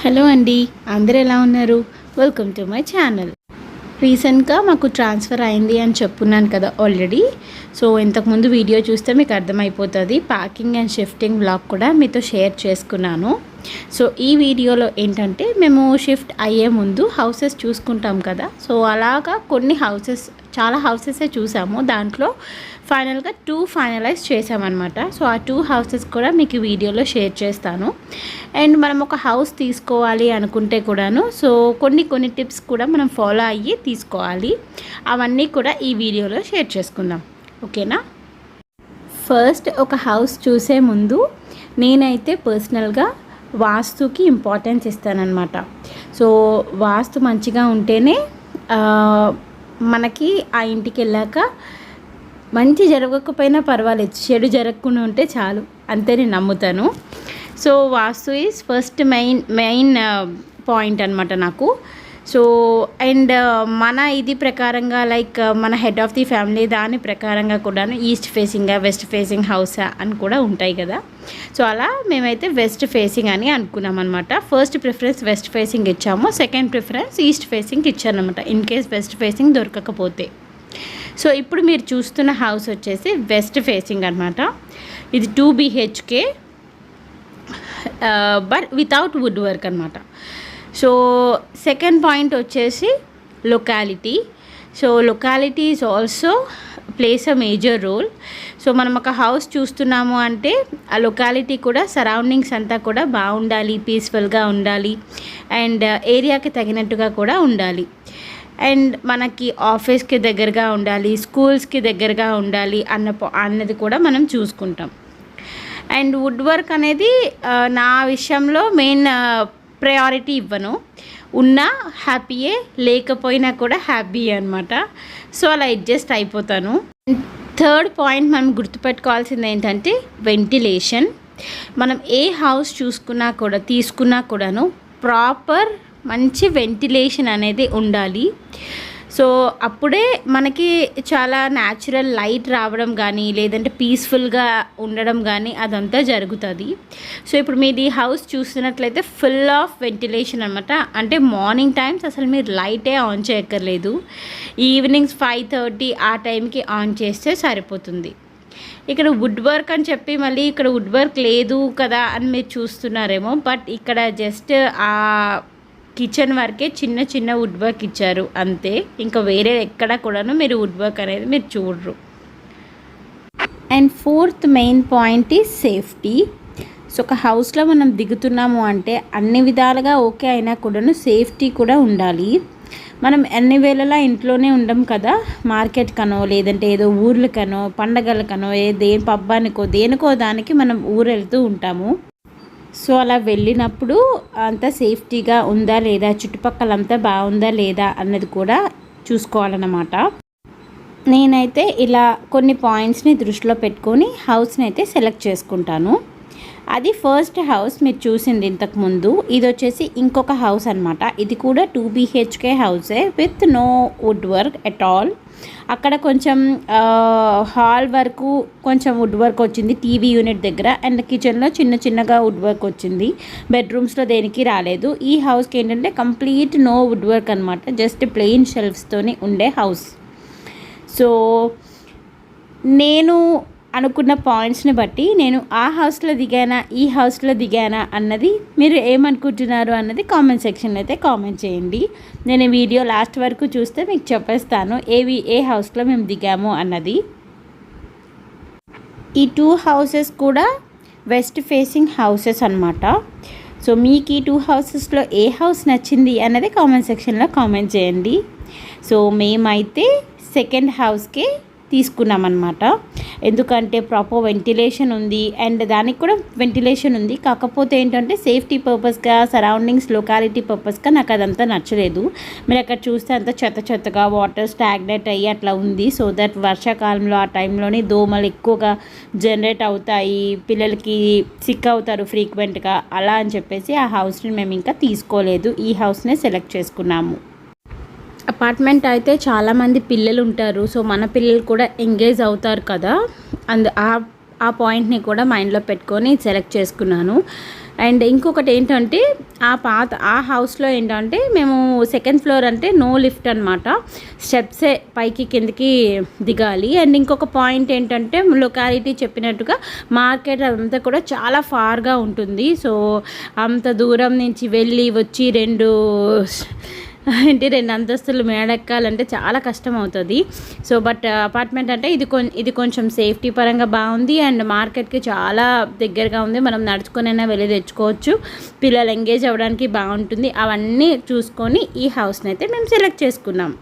Hello అండి అందరు ఎలా ఉన్నారు? వెల్కమ్ టు మై ఛానల్ రీసెంట్గా మాకు ట్రాన్స్ఫర్ అయింది అని చెప్పున్నాను కదా ఆల్రెడీ సో ఇంతకుముందు వీడియో చూస్తే మీకు అర్థమైపోతుంది. ప్యాకింగ్ అండ్ షిఫ్టింగ్ బ్లాగ్ కూడా మీతో షేర్ చేసుకున్నాను. సో ఈ వీడియోలో ఏంటంటే మేము షిఫ్ట్ అయ్యే ముందు హౌసెస్ చూసుకుంటాం కదా. సో అలాగా కొన్ని హౌసెస్ చాలా హౌసెసే చూసాము. దాంట్లో ఫైనల్గా టూ ఫైనలైజ్ చేసామన్నమాట. సో ఆ టూ హౌసెస్ కూడా మీకు వీడియోలో షేర్ చేస్తాను. అండ్ మనం ఒక హౌస్ తీసుకోవాలి అనుకుంటే కూడాను సో కొన్ని కొన్ని టిప్స్ కూడా మనం ఫాలో అయ్యి తీసుకోవాలి. అవన్నీ కూడా ఈ వీడియోలో షేర్ చేసుకుందాం. ఓకేనా? ఫస్ట్ ఒక హౌస్ చూసే ముందు నేనైతే పర్సనల్గా వాస్తుకి ఇంపార్టెన్స్ ఇస్తానన్నమాట. సో వాస్తు మంచిగా ఉంటేనే మనకి ఆ ఇంటికి వెళ్ళాక మంచి జరగకపోయినా పర్వాలేదు. చెడు జరగకుండా ఉంటే చాలు. అంతే నేను నమ్ముతాను. So vastu is first main main point అనమాట నాకు. సో అండ్ మన ఇది ప్రకారంగా లైక్ మన హెడ్ ఆఫ్ ది ఫ్యామిలీ దాని ప్రకారంగా కూడాను east facing west facing house అని కూడా ఉంటాయి కదా. సో అలా మేమైతే వెస్ట్ ఫేసింగ్ అని అనుకున్నాం అనమాట ఫస్ట్ ప్రిఫరెన్స్ వెస్ట్ ఫేసింగ్ ఇచ్చాము. సెకండ్ ప్రిఫరెన్స్ ఈస్ట్ ఫేసింగ్ ఇచ్చానమాట ఇన్ కేస్ వెస్ట్ ఫేసింగ్ దొరకకపోతే. సో ఇప్పుడు మీరు చూస్తున్న హౌస్ వచ్చేసి వెస్ట్ ఫేసింగ్ అనమాట ఇది two BHK but without wood work అనమాట సో సెకండ్ పాయింట్ వచ్చేసి locality so locality is also place a major role so మనం ఒక హౌస్ చూస్తున్నాము అంటే ఆ లొకాలిటీ కూడా సరౌండింగ్స్ అంతా కూడా బాగుండాలి పీస్ఫుల్గా ఉండాలి అండ్ ఏరియాకి uh, తగినట్టుగా కూడా ఉండాలి. అండ్ మనకి ఆఫీస్కి దగ్గరగా ఉండాలి స్కూల్స్కి దగ్గరగా ఉండాలి అన్న అన్నది కూడా మనం చూసుకుంటాం. అండ్ వుడ్ వర్క్ అనేది uh, నా విషయంలో మెయిన్ ప్రయారిటీ ఇవ్వను. ఉన్నా హ్యాపీయే లేకపోయినా కూడా హ్యాపీ అనమాట సో అలా అడ్జస్ట్ అయిపోతాను. థర్డ్ పాయింట్ మనం గుర్తుపెట్టుకోవాల్సింది ఏంటంటే వెంటిలేషన్ మనం ఏ హౌస్ చూసుకున్నా కూడా తీసుకున్నా కూడాను ప్రాపర్ మంచి వెంటిలేషన్ అనేది ఉండాలి. సో అప్పుడే మనకి చాలా న్యాచురల్ లైట్ రావడం కానీ లేదంటే పీస్ఫుల్గా ఉండడం కానీ అదంతా జరుగుతుంది. సో ఇప్పుడు మీది హౌస్ చూస్తున్నట్లయితే ఫుల్ ఆఫ్ వెంటిలేషన్ అనమాట అంటే మార్నింగ్ టైమ్స్ అసలు మీరు లైటే ఆన్ చేయక్కర్లేదు. ఈవినింగ్స్ ఫైవ్ థర్టీ ఆ టైంకి ఆన్ చేస్తే సరిపోతుంది. ఇక్కడ వుడ్ వర్క్ అని చెప్పి మళ్ళీ ఇక్కడ వుడ్ వర్క్ లేదు కదా అని మీరు చూస్తున్నారేమో బట్ ఇక్కడ జస్ట్ ఆ కిచెన్ వరకే చిన్న చిన్న వుడ్ వర్క్ ఇచ్చారు. అంతే. ఇంకా వేరే ఎక్కడ కూడాను మీరు వుడ్ వర్క్ అనేది మీరు చూడరు. And fourth main point is safety so ఒక హౌస్లో మనం దిగుతున్నాము అంటే అన్ని విధాలుగా ఓకే అయినా కూడాను సేఫ్టీ కూడా ఉండాలి. మనం అన్ని వేళలా ఇంట్లోనే ఉండం కదా. మార్కెట్ కనో లేదంటే ఏదో ఊర్లకనో పండగలకనో ఏ దేని పబ్బానికో దేనికో దానికి మనం ఊరు వెళ్తూ ఉంటాము. సో అలా వెళ్ళినప్పుడు అంతా సేఫ్టీగా ఉందా లేదా చుట్టుపక్కల అంతా బాగుందా లేదా అన్నది కూడా చూసుకోవాలన్నమాట. నేనైతే ఇలా కొన్ని పాయింట్స్ని దృష్టిలో పెట్టుకొని హౌస్ని అయితే సెలెక్ట్ చేసుకుంటాను. అది ఫస్ట్ హౌస్ మీరు చూసింది ఇంతకు ముందు. ఇది వచ్చేసి ఇంకొక హౌస్ అనమాట ఇది కూడా two BHK హౌసే with no wood work at all అక్కడ కొంచెం హాల్ వరకు కొంచెం వుడ్ వర్క్ వచ్చింది టీవీ యూనిట్ దగ్గర అండ్ కిచెన్లో చిన్న చిన్నగా వుడ్ వర్క్ వచ్చింది బెడ్రూమ్స్లో దేనికి రాలేదు. ఈ హౌస్కి ఏంటంటే కంప్లీట్ నో వుడ్ వర్క్ అనమాట జస్ట్ ప్లెయిన్ షెల్ఫ్స్తోనే ఉండే హౌస్ సో నేను అనుకున్న పాయింట్స్ని బట్టి నేను ఆ హౌస్లో దిగానా ఈ హౌస్లో దిగానా అన్నది మీరు ఏమనుకుంటున్నారు అన్నది కామెంట్ సెక్షన్లో అయితే కామెంట్ చేయండి. నేను వీడియో లాస్ట్ వరకు చూస్తే మీకు చెప్పేస్తాను ఏవి ఏ హౌస్లో మేము దిగాము అన్నది. ఈ టూ హౌసెస్ కూడా వెస్ట్ ఫేసింగ్ హౌసెస్ అనమాట సో మీకు ఈ టూ హౌసెస్లో ఏ హౌస్ నచ్చింది అన్నది కామెంట్ సెక్షన్లో కామెంట్ చేయండి. సో మేమైతే సెకండ్ హౌస్కే తీసుకున్నామన్నమాట. ఎందుకంటే ప్రాపర్ వెంటిలేషన్ ఉంది అండ్ దానికి కూడా వెంటిలేషన్ ఉంది. కాకపోతే ఏంటంటే సేఫ్టీ పర్పస్గా సరౌండింగ్స్ లొకాలిటీ పర్పస్గా నాకు అదంతా నచ్చలేదు. మీరు అక్కడ చూస్తే అంత చెత్త చెత్తగా వాటర్ స్టాగ్నెట్ అయ్యి అట్లా ఉంది. సో దట్ వర్షాకాలంలో ఆ టైంలోనే దోమలు ఎక్కువగా జనరేట్ అవుతాయి. పిల్లలకి సిక్ అవుతారు ఫ్రీక్వెంట్గా అలా అని చెప్పేసి ఆ హౌస్ని మేము ఇంకా తీసుకోలేదు. ఈ హౌస్నే సెలెక్ట్ చేసుకున్నాము. అపార్ట్మెంట్ అయితే చాలామంది పిల్లలు ఉంటారు. సో మన పిల్లలు కూడా ఎంగేజ్ అవుతారు కదా. అండ్ ఆ ఆ పాయింట్ని కూడా మైండ్లో పెట్టుకొని సెలెక్ట్ చేసుకున్నాను. అండ్ ఇంకొకటి ఏంటంటే ఆ పాత ఆ హౌస్లో ఏంటంటే మేము సెకండ్ ఫ్లోర్ అంటే నో లిఫ్ట్ అనమాట స్టెప్సే పైకి కిందకి దిగాలి. అండ్ ఇంకొక పాయింట్ ఏంటంటే లొకాలిటీ చెప్పినట్టుగా మార్కెట్ అదంతా కూడా చాలా ఫార్గా ఉంటుంది. సో అంత దూరం నుంచి వెళ్ళి వచ్చి రెండు ఏంటి రెండు అంతస్తులు మేడెక్కాలంటే చాలా కష్టం అవుతుంది సో బట్ అపార్ట్మెంట్ అంటే ఇది కొం ఇది కొంచెం సేఫ్టీ పరంగా బాగుంది. అండ్ మార్కెట్కి చాలా దగ్గరగా ఉంది. మనం నడుచుకునైనా వెళ్ళి తెచ్చుకోవచ్చు. పిల్లలు ఎంగేజ్ అవ్వడానికి బాగుంటుంది. అవన్నీ చూసుకొని ఈ హౌస్ని అయితే మేము సెలెక్ట్ చేసుకున్నాం.